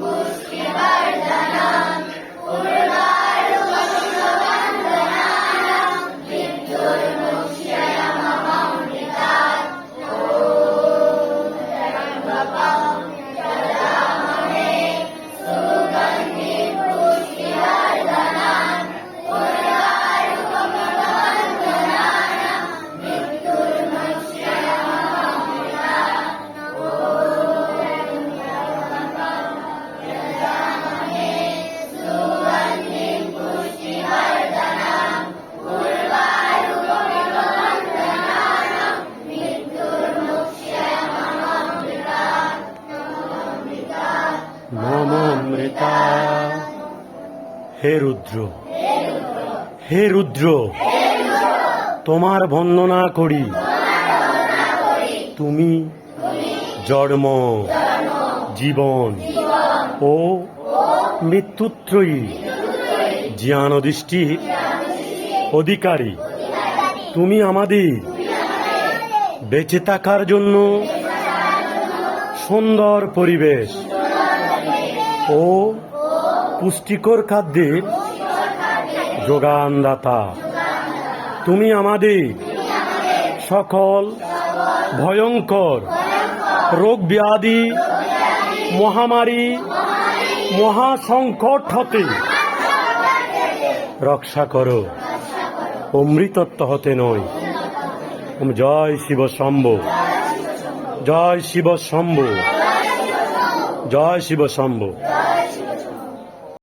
busque Amrita হে রুদ্র। হে রুদ্র। তোমার বন্দনা করি। তুমি জন্ম, জীবন ও মৃত্যুত্রয়ী। জ্ঞান দৃষ্টির অধিকারী। তুমি আমাদের বেঁচে থাকার জন্য সুন্দর পরিবেশ। ও পুষ্টিকর খাদ্যের যোগানদাতা। তুমি আমাদের সকল ভয়ঙ্কর রোগ ব্যাধি, মহামারী, মহাসংকট হতে রক্ষা করো। অমৃতত্ব হতে নয়। জয় শিব শম্ভ। জয় শিব শম্ভ। জয় শিব শম্ভু।